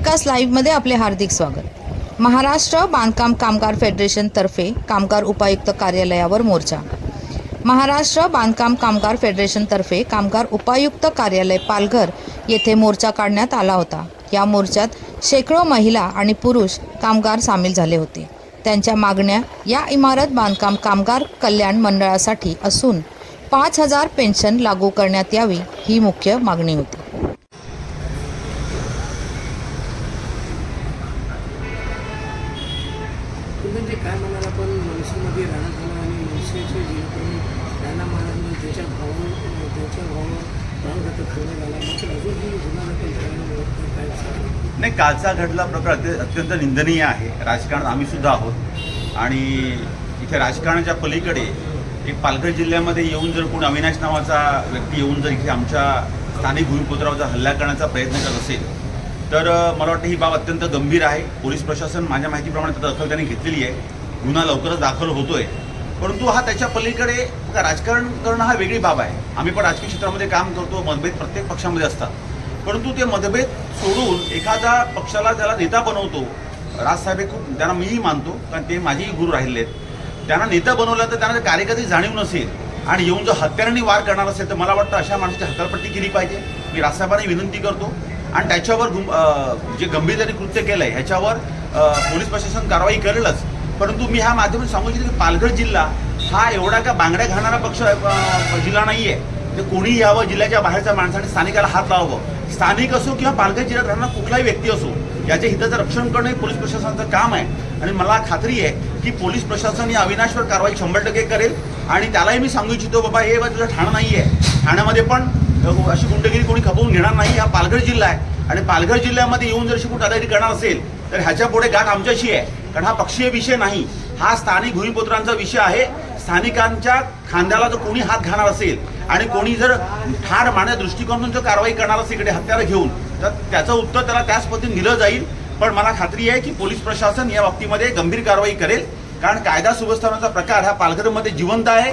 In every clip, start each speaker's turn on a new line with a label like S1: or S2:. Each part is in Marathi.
S1: वेबकास्ट लाईव्हमध्ये आपले हार्दिक स्वागत. महाराष्ट्र बांधकाम कामगार फेडरेशनतर्फे कामगार उपायुक्त कार्यालयावर मोर्चा. महाराष्ट्र बांधकाम कामगार फेडरेशनतर्फे कामगार उपायुक्त कार्यालय पालघर येथे मोर्चा काढण्यात आला होता. या मोर्चात शेकडो महिला आणि पुरुष कामगार सामील झाले होते. त्यांच्या मागण्या या इमारत बांधकाम कामगार कल्याण मंडळासाठी असून पाच हजार पेन्शन लागू करण्यात यावी ही मुख्य मागणी होती.
S2: काय म्हणाल आपण? मनसेमध्ये राहण्यात आलं आणि मनसेचे जेणेकरून राणा महाराजांनी त्याच्या भावावर ज्याच्या भावावर प्राणघातक ठेवण्यात आला मात्र अजूनही गुन्हा दाखल झालेला मिळत नाही काय सांगा
S3: नाही कालचा घडला प्रकार अत्य- अत्यंत निंदनीय आहे. राजकारण आम्ही सुद्धा आहोत. आणि इथे राजकारणाच्या पलीकडे एक पालघर जिल्ह्यामध्ये येऊन जर कोण अविनाश नावाचा व्यक्ती येऊन जर इथे आमच्या स्थानिक भूमिपुत्रावर हल्ला करण्याचा प्रयत्न करत असेल तर मला वाटतं ही बाब अत्यंत गंभीर आहे. पोलीस प्रशासन माझ्या माहितीप्रमाणे त्याचा दखल त्यांनी घेतलेली आहे. गुन्हा लवकरच दाखल होतोय. परंतु हा त्याच्या पलीकडे राजकारण करणं हा वेगळी बाब आहे. आम्ही पण राजकीय क्षेत्रामध्ये काम करतो मतभेद प्रत्येक पक्षामध्ये असतात. परंतु ते मतभेद सोडून एखादा पक्षाला त्याला नेता बनवतो राजसाहेब हे खूप त्यांना मीही मानतो कारण ते माझेही गुरु राहिले आहेत त्यांना नेता बनवलं तर त्यांना ते जाणीव नसेल आणि येऊन जर हत्यारांनी वार करणार असेल तर मला वाटतं अशा माणसाची हकालपट्टी केली पाहिजे. मी राजसाहेबांना विनंती करतो. आणि त्याच्यावर जे गंभीर त्यांनी कृत्य केलं आहे ह्याच्यावर पोलीस प्रशासन कारवाई करेलच. परंतु मी ह्या माध्यमातून सांगू इच्छितो की पालघर जिल्हा हा एवढा का बांगड्या घालणारा पक्ष जिल्हा नाही आहे तर कोणी यावं जिल्ह्याच्या बाहेरच्या माणसाने स्थानिकाला हात लावावं? स्थानिक असो किंवा पालघर जिल्ह्यात राहणारा कुठलाही व्यक्ती असो याच्या हिताचं रक्षण करणं हे पोलीस प्रशासनाचं काम आहे. आणि मला खात्री आहे की पोलीस प्रशासन या अविनाशवर कारवाई शंभर टक्के करेल. आणि त्यालाही मी सांगू इच्छितो बाबा हे बा तुझं ठाणं नाही आहे ठाण्यामध्ये पण अशी गुंडगिरी कोणी खपवून घेणार नाही. हा पालघर जिल्हा आहे. आणि पालघर जिल्ह्यामध्ये येऊन जर अशी कुठं दादागिरी करणार असेल तर ह्याच्या पुढे गाठ आमच्याशी आहे. कारण हा पक्षीय विषय नाही. हा स्थानिक भूमिपुत्रांचा विषय आहे. स्थानिकांच्या खांद्याला जर कोणी हात घालणार असेल आणि कोणी जर ठार मारण्या दृष्टिकोनातून जर कारवाई करणार असेल इकडे हत्यारं घेऊन तर त्याचं उत्तर त्याला त्याच पद्धतीने दिलं जाईल. पण मला खात्री आहे की पोलीस प्रशासन या बाबतीमध्ये गंभीर कारवाई करेल. कारण कायदा सुव्यवस्थापनाचा प्रकार हा पालघरमध्ये जिवंत आहे.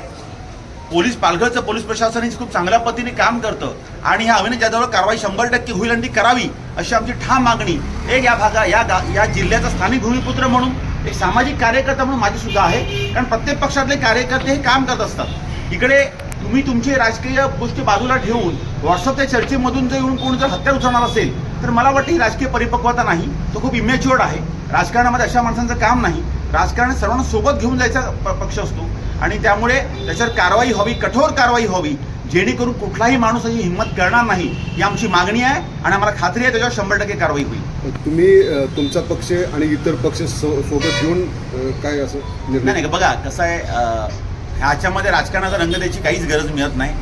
S3: पोलीस पालघरचं पोलीस प्रशासन हे खूप चांगल्या पद्धतीने काम करतं. आणि ह्या अविनाश जाधववर कारवाई शंभर टक्के होईल आणि ती करावी अशी आमची ठाम मागणी. एक या भागा या गा या जिल्ह्याचा स्थानिक भूमिपुत्र म्हणून एक सामाजिक कार्यकर्ता म्हणून माझी सुद्धा आहे. कारण प्रत्येक पक्षातले कार्यकर्ते हे काम करत असतात. इकडे तुम्ही तुमचे राजकीय गोष्टी बाजूला ठेवून व्हॉट्सअपच्या चर्चेमधून जर येऊन कोण जर हत्यार उचलणार असेल तर मला वाटतं ही राजकीय परिपक्वता नाही. तो खूप इमॅच्युअर्ड आहे. राजकारणामध्ये अशा माणसांचं काम नाही. राजकारण सर्वांना सोबत घेऊन जायचा प- पक्ष असतो. आणि त्यामुळे त्याच्यावर कारवाई व्हावी कठोर कारवाई व्हावी जेणेकरून कुठलाही माणूस अशी हिंमत करणार नाही ही आमची मागणी आहे आणि आम्हाला खात्री आहे त्याच्यावर शंभर टक्के कारवाई होईल.
S4: तुम्ही तुमचा पक्ष आणि इतर पक्ष सो- सोबत घेऊन काय असं
S3: नाही
S4: निर्णय?
S3: नाही बघा कसं आहे ह्याच्यामध्ये राजकारणाचा रंग द्यायची काहीच गरज मिळत नाही.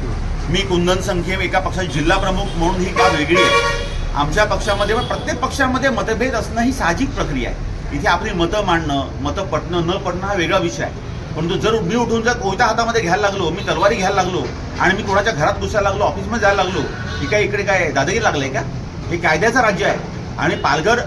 S3: मी कुंदन संख्ये एका पक्षाचे जिल्हा प्रमुख म्हणून ही बाब वेगळी आहे? आमच्या पक्षामध्ये पण प्रत्येक पक्षामध्ये मतभेद असणं ही साहजिक प्रक्रिया आहे. इथे आपली मतं मांडणं मतं पटणं न पटणं हा वेगळा विषय आहे. परंतु जर मी उठून जर कोयता हातामध्ये घ्यायला लागलो मी तलवारी घ्यायला लागलो आणि मी कोणाच्या घरात घुसायला लागलो ऑफिसमध्ये जायला लागलो की काय इकडे काय दादागिरी लागलंय का? हे कायद्याचं राज्य आहे. आणि पालघर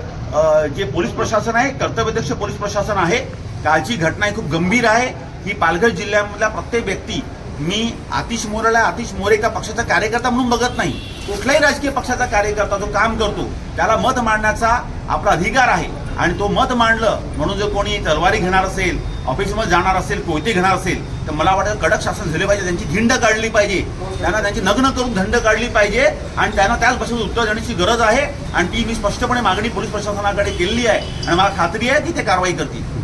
S3: जे पोलीस प्रशासन आहे कर्तव्यदक्ष पोलीस प्रशासन आहे कालची घटना ही खूप गंभीर आहे. ही पालघर जिल्ह्यामधला प्रत्येक व्यक्ती मी आतिश मोरेला आतिश मोरे एका पक्षाचा कार्यकर्ता म्हणून बघत नाही. कुठल्याही राजकीय पक्षाचा कार्यकर्ता जो काम करतो त्याला मत मांडण्याचा आपला अधिकार आहे. आणि तो मत मांडलं म्हणून जर कोणी तलवारी घेणार असेल ऑफिसमध्ये जाणार असेल कोयते घेणार असेल तर मला वाटतं कडक शासन झाले पाहिजे त्यांची झिंड काढली पाहिजे. त्यांना त्यांची नग्न करून धंड काढली पाहिजे आणि त्यांना त्याच भाषेत उत्तर देण्याची गरज आहे. आणि ती मी स्पष्टपणे मागणी पोलीस प्रशासनाकडे केलेली आहे. आणि मला खात्री आहे की ते कारवाई करतील.